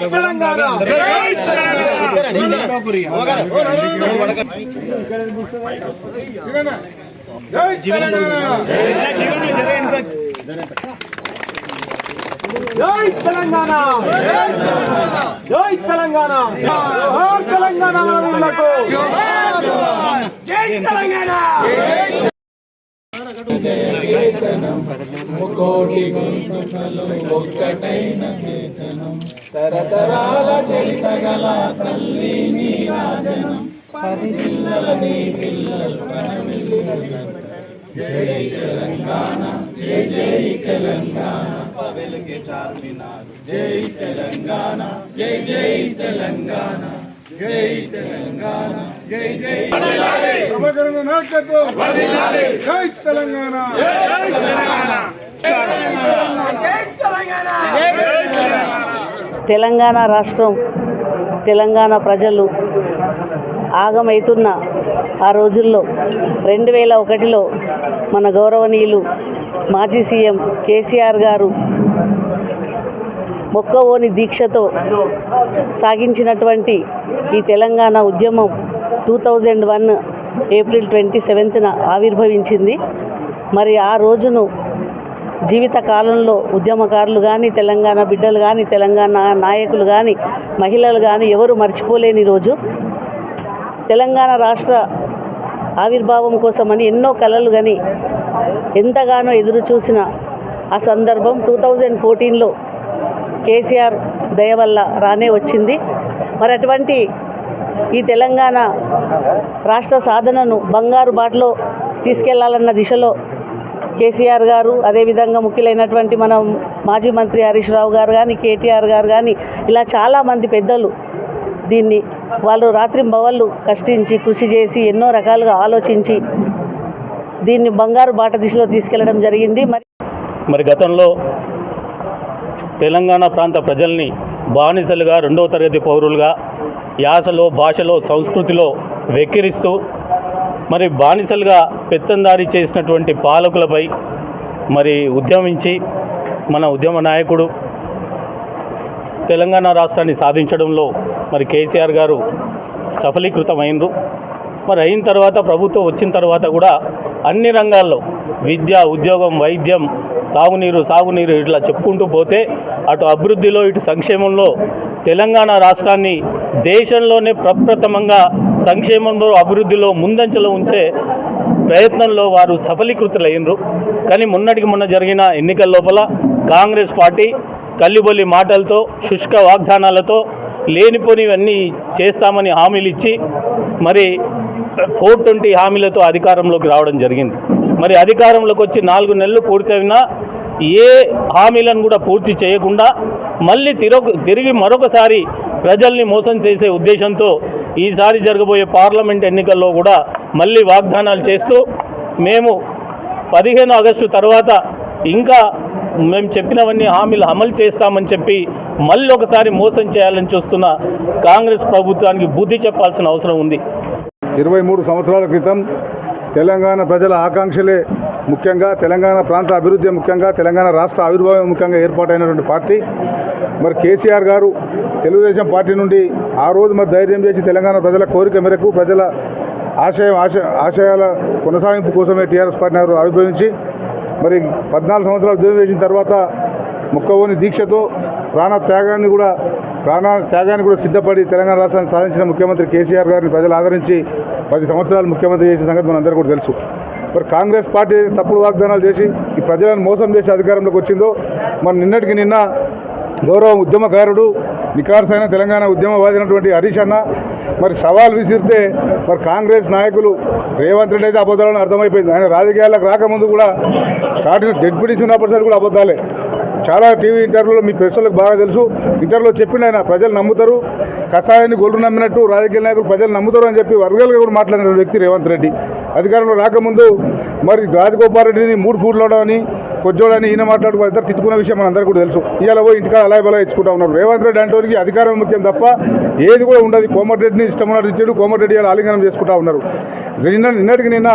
తెలంగాణ! జై తెలంగాణ! జై తెలంగాణ! జోహార్ తెలంగాణ! జై తెలంగాణ! కోటి గొంతుకలు ఒక్కటైన వేతనం తరతరాల చరితగల తల్లి నీ రాజనం పది పిల్లల నీ పిల్లలు కనవిల్లుగను. జై తెలంగాణ జై జై తెలంగాణ. జై తెలంగాణ జై జై తెలంగాణ. జై తెలంగాణ. నాయకత్వం జై తెలంగాణ తెలంగాణ రాష్ట్రం తెలంగాణ ప్రజలు ఆగమైతున్న ఆ రోజుల్లో రెండు వేల ఒకటిలో మన గౌరవనీయులు మాజీ సీఎం కేసీఆర్ గారు మొక్కవోని దీక్షతో సాగించినటువంటి ఈ తెలంగాణ ఉద్యమం two thousand one April twenty సెవెంత్న ఆవిర్భవించింది. మరి ఆ రోజును జీవిత కాలంలో ఉద్యమకారులు కానీ తెలంగాణ బిడ్డలు కానీ తెలంగాణ నాయకులు కానీ మహిళలు కానీ ఎవరు మర్చిపోలేని రోజు. తెలంగాణ రాష్ట్ర ఆవిర్భావం కోసమని ఎన్నో కలలు కానీ ఎంతగానో ఎదురు చూసిన ఆ సందర్భం టూ థౌజండ్ ఫోర్టీన్లో కేసీఆర్ దయ వల్ల రానే వచ్చింది. మరి అటువంటి ఈ తెలంగాణ రాష్ట్ర సాధనను బంగారు బాటలో తీసుకెళ్ళాలన్న దిశలో కేసీఆర్ గారు అదేవిధంగా ముఖ్యులైనటువంటి మన మాజీ మంత్రి హరీష్ రావు గారు కానీ కేటీఆర్ గారు కానీ ఇలా చాలామంది పెద్దలు దీన్ని వాళ్ళు రాత్రింబవళ్ళు కష్టించి కృషి చేసి ఎన్నో రకాలుగా ఆలోచించి దీన్ని బంగారు బాట దిశలో తీసుకెళ్ళడం జరిగింది. మరి మరి గతంలో తెలంగాణ ప్రాంత ప్రజల్ని బానిసలుగా రెండవ తరగతి పౌరులుగా యాసలో భాషలో సంస్కృతిలో వెక్కిరిస్తూ మరి బానిసలుగా పెత్తందారి చేసినటువంటి పాలకులపై మరి ఉద్యమించి మన ఉద్యమ నాయకుడు తెలంగాణ రాష్ట్రాన్ని సాధించడంలో మరి కేసీఆర్ గారు సఫలీకృతమైనరు మరి అయిన తర్వాత ప్రభుత్వం వచ్చిన తర్వాత కూడా అన్ని రంగాల్లో విద్య ఉద్యోగం వైద్యం తాగునీరు సాగునీరు ఇట్లా చెప్పుకుంటూ పోతే అటు అభివృద్ధిలో ఇటు సంక్షేమంలో తెలంగాణ రాష్ట్రాన్ని దేశంలోనే ప్రప్రథమంగా సంక్షేమంలో అభివృద్ధిలో ముందంజలో ఉంచే ప్రయత్నంలో వారు సఫలీకృతులయ్యారు కానీ మొన్నటికి మొన్న జరిగిన ఎన్నికల లోపల కాంగ్రెస్ పార్టీ కల్లిబొల్లి మాటలతో శుష్క వాగ్దానాలతో లేనిపోనివన్నీ చేస్తామని హామీలు ఇచ్చి మరి ఫోర్ ట్వంటీ హామీలతో అధికారంలోకి రావడం జరిగింది. మరి అధికారంలోకి వచ్చి నాలుగు నెలలు పూర్తయినా ఏ హామీలను కూడా పూర్తి చేయకుండా మళ్ళీ తిరిగి మరొకసారి ప్రజల్ని మోసం చేసే ఉద్దేశంతో ఈసారి జరగబోయే పార్లమెంట్ ఎన్నికల్లో కూడా మళ్ళీ వాగ్దానాలు చేస్తూ మేము పదిహేను ఆగస్టు తర్వాత ఇంకా మేము చెప్పినవన్నీ హామీలు అమలు చేస్తామని చెప్పి మళ్ళీ ఒకసారి మోసం చేయాలని చూస్తున్న కాంగ్రెస్ ప్రభుత్వానికి బుద్ధి చెప్పాల్సిన అవసరం ఉంది. ఇరవై మూడు సంవత్సరాల క్రితం తెలంగాణ ప్రజల ఆకాంక్షలే ముఖ్యంగా తెలంగాణ ప్రాంత అభివృద్ధి ముఖ్యంగా తెలంగాణ రాష్ట్ర ఆవిర్భావం ముఖ్యంగా ఏర్పాటైనటువంటి పార్టీ. మరి కేసీఆర్ గారు తెలుగుదేశం పార్టీ నుండి ఆ రోజు మరి ధైర్యం చేసి తెలంగాణ ప్రజల కోరిక మేరకు ప్రజల ఆశయం ఆశ ఆశయాల కొనసాగింపు కోసమే టీఆర్ఎస్ పార్టీ గారు ఆవిర్భవించి మరి పద్నాలుగు సంవత్సరాలు ఉద్యోగం చేసిన తర్వాత ముక్కవోని దీక్షతో ప్రాణ త్యాగాన్ని కూడా ప్రాణ త్యాగాన్ని కూడా సిద్ధపడి తెలంగాణ రాష్ట్రాన్ని సాధించిన ముఖ్యమంత్రి కేసీఆర్ గారిని ప్రజలు ఆదరించి పది సంవత్సరాలు ముఖ్యమంత్రి చేసిన సంగతి మనందరూ కూడా తెలుసు. మరి కాంగ్రెస్ పార్టీ తప్పుడు వాగ్దానాలు చేసి ఈ ప్రజలను మోసం చేసి అధికారంలోకి వచ్చిందో మరి నిన్నటికి నిన్న గౌరవ ఉద్యమకారుడు నికార్సైన తెలంగాణ ఉద్యమవాదినటువంటి హరీష్ అన్న మరి సవాల్ విసిరితే మరి కాంగ్రెస్ నాయకులు రేవంత్ రెడ్డి అయితే అబద్ధాలని అర్థమైపోయింది. ఆయన రాజకీయాలకు రాకముందు కూడా స్టార్టింగ్ జడ్పీటీసీ ఉన్నప్పటిసారి కూడా అబద్ధాలే. చాలా టీవీ ఇంటర్వ్యూలో మీ ప్రశ్నలకు బాగా తెలుసు. ఇంటర్వ్యూలో చెప్పిండు ఆయన ప్రజలు నమ్ముతారు. కషాయాన్ని గొల్లు నమ్మినట్టు రాజకీయ నాయకులు ప్రజలు నమ్ముతారు అని చెప్పి వర్గాలుగా కూడా మాట్లాడిన వ్యక్తి రేవంత్ రెడ్డి. అధికారంలో రాకముందు మరి రాజగోపాల్ రెడ్డిని మూడు ఫూడ్లోడని అని కొజ్జోడని ఈయన మాట్లాడుకో ఇద్దరు తిట్టుకున్న విషయం మనందరికీ కూడా తెలుసు. ఇవాళ పోయి ఇంటికాడ అలాగే బలా ఇచ్చుకుంటా ఉన్నారు రేవంత్ రెడ్డి అంటే అధికారం ముఖ్యం తప్ప ఏది కూడా ఉండదు. కోమటిరెడ్డిని ఇష్టం ఉన్నట్టు ఇచ్చాడు. కోమటిరెడ్డి ఇలా ఆలింగనం చేసుకుంటా ఉన్నారు. నిన్న నిన్నటికి నిన్న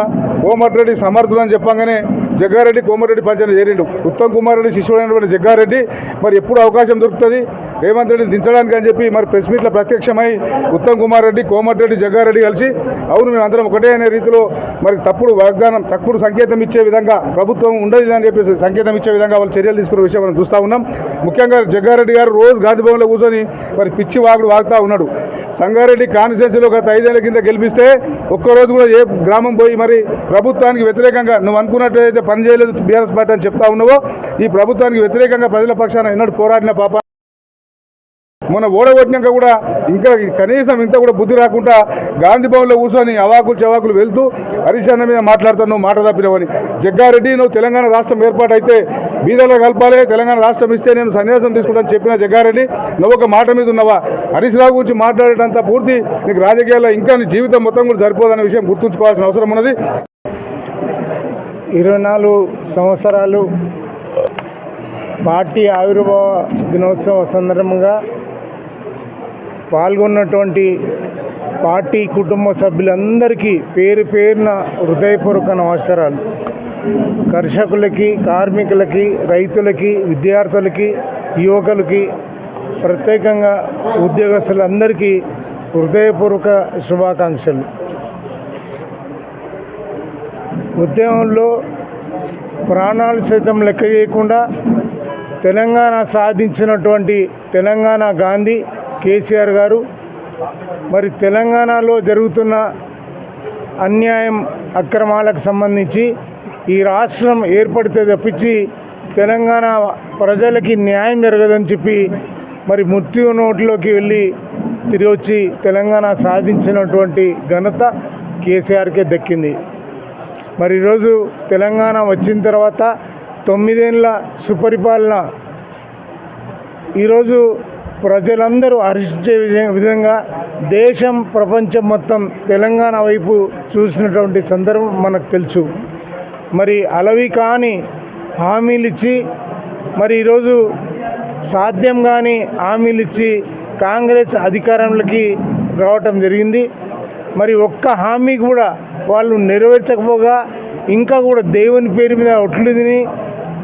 కోమటిరెడ్డి సమర్థులు అని చెప్పగానే జగ్గారెడ్డి కోమటిరెడ్డి పంచాయతీ చేరిండు. ఉత్తమ్ కుమార్ రెడ్డి శిష్యుడైనటువంటి జగ్గారెడ్డి మరి ఎప్పుడు అవకాశం దొరుకుతుంది? రేవంత్ రెడ్డి దించడానికి అని చెప్పి మరి ప్రెస్ మీట్లో ప్రత్యక్షమై ఉత్తమ్ కుమార్ రెడ్డి కోమటిరెడ్డి జగ్గారెడ్డి కలిసి అవును మేము అందరం ఒకటే అనే రీతిలో మరి తప్పుడు వాగ్దానం తప్పుడు సంకేతం ఇచ్చే విధంగా ప్రభుత్వం ఉండదు అని చెప్పేసి సంకేతం ఇచ్చే విధంగా వాళ్ళు చర్యలు తీసుకునే విషయం మనం చూస్తూ ఉన్నాం. ముఖ్యంగా జగ్గారెడ్డి గారు రోజు గాంధీభవన్లో కూర్చొని మరి పిచ్చి వాగుడు వాగుతూ ఉన్నాడు. సంగారెడ్డి కాన్స్టిట్యున్సీలో గత ఐదేళ్ళ కింద గెలిపిస్తే ఒక్కరోజు కూడా ఏ గ్రామం పోయి మరి ప్రభుత్వానికి వ్యతిరేకంగా నువ్వు అనుకున్నట్లయితే పని చేయలేదు బీఆర్ఎస్ పార్టీ అని చెప్తా ఉన్నావో ఈ ప్రభుత్వానికి వ్యతిరేకంగా ప్రజల పక్షాన ఎన్నడూ పోరాడిన పాప మొన్న ఓడగొట్టినాక కూడా ఇంకా కనీసం ఇంత కూడా బుద్ధి రాకుండా గాంధీ భవన్లో కూర్చొని అవాకులు చవాకులు వెళ్తూ హరీష్ అన్న మీద మాట్లాడుతున్నావు మాట తప్పినవని. జగ్గారెడ్డి నువ్వు తెలంగాణ రాష్ట్రం ఏర్పాటు అయితే బీదలో కలపాలి తెలంగాణ రాష్ట్రం ఇస్తే నేను సన్యాసం తీసుకుంటాను చెప్పిన జగ్గారెడ్డి నువ్వు ఒక మాట మీద ఉన్నావా? హరీష్ రావు గురించి మాట్లాడేటంత పూర్తి నీకు రాజకీయాల్లో ఇంకా నీ జీవితం మొత్తం కూడా సరిపోదనే విషయం గుర్తుంచుకోవాల్సిన అవసరం ఉన్నది. ఇరవై నాలుగు సంవత్సరాలు పార్టీ ఆవిర్భావ దినోత్సవం సందర్భంగా పాల్గొన్నటువంటి పార్టీ కుటుంబ సభ్యులందరికీ పేరు పేరున హృదయపూర్వక నమస్కారాలు. కర్షకులకి కార్మికులకి రైతులకి విద్యార్థులకి యువకులకి ప్రత్యేకంగా ఉద్యోగస్తులందరికీ హృదయపూర్వక శుభాకాంక్షలు. ఉద్యమంలో ప్రాణాలు సైతం లెక్క చేయకుండా తెలంగాణ సాధించినటువంటి తెలంగాణ గాంధీ కేసీఆర్ గారు మరి తెలంగాణలో జరుగుతున్న అన్యాయం అక్రమాలకు సంబంధించి ఈ రాష్ట్రం ఏర్పడితే తప్పించి తెలంగాణ ప్రజలకి న్యాయం జరగదని చెప్పి మరి మృత్యు నోటిలోకి వెళ్ళి తిరిగి వచ్చి తెలంగాణ సాధించినటువంటి ఘనత కేసీఆర్కే దక్కింది. మరి ఈరోజు తెలంగాణ వచ్చిన తర్వాత తొమ్మిదేళ్ళ సుపరిపాలన ఈరోజు ప్రజలందరూ హర్షించే విధంగా దేశం ప్రపంచం మొత్తం తెలంగాణ వైపు చూసినటువంటి సందర్భం మనకు తెలుసు. మరి అలవి కాని హామీలు ఇచ్చి మరి ఈరోజు సాధ్యం కాని హామీలు ఇచ్చి కాంగ్రెస్ అధికారంలోకి రావటం జరిగింది. మరి ఒక్క హామీ కూడా వాళ్ళు నెరవేర్చకపోగా ఇంకా కూడా దేవుని పేరు మీద ఒట్లు తిని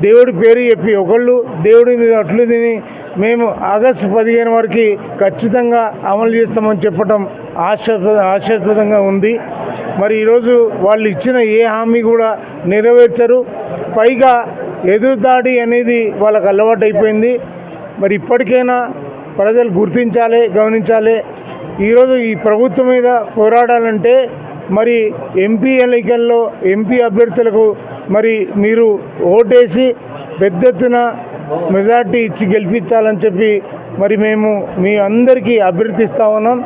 దేవుడి పేరు చెప్పి ఒకళ్ళు దేవుడి మీద ఒట్లు తిని మేము ఆగస్టు పదిహేను వరకు ఖచ్చితంగా అమలు చేస్తామని చెప్పడం ఆశాస్పద ఆశాస్పదంగా ఉంది. మరి ఈరోజు వాళ్ళు ఇచ్చిన ఏ హామీ కూడా నెరవేర్చరు. పైగా ఎదురుదాడి అనేది వాళ్ళకు అలవాటు అయిపోయింది మరి ఇప్పటికైనా ప్రజలు గుర్తించాలి గమనించాలి. ఈరోజు ఈ ప్రభుత్వం మీద పోరాడాలంటే మరి ఎంపీ ఎన్నికల్లో ఎంపీ అభ్యర్థులకు మరి మీరు ఓటేసి పెద్ద ఎత్తున మెజార్టీ ఇచ్చి గెలిపించాలని చెప్పి మరి మేము మీ అందరికీ అభ్యర్థిస్తా ఉన్నాం.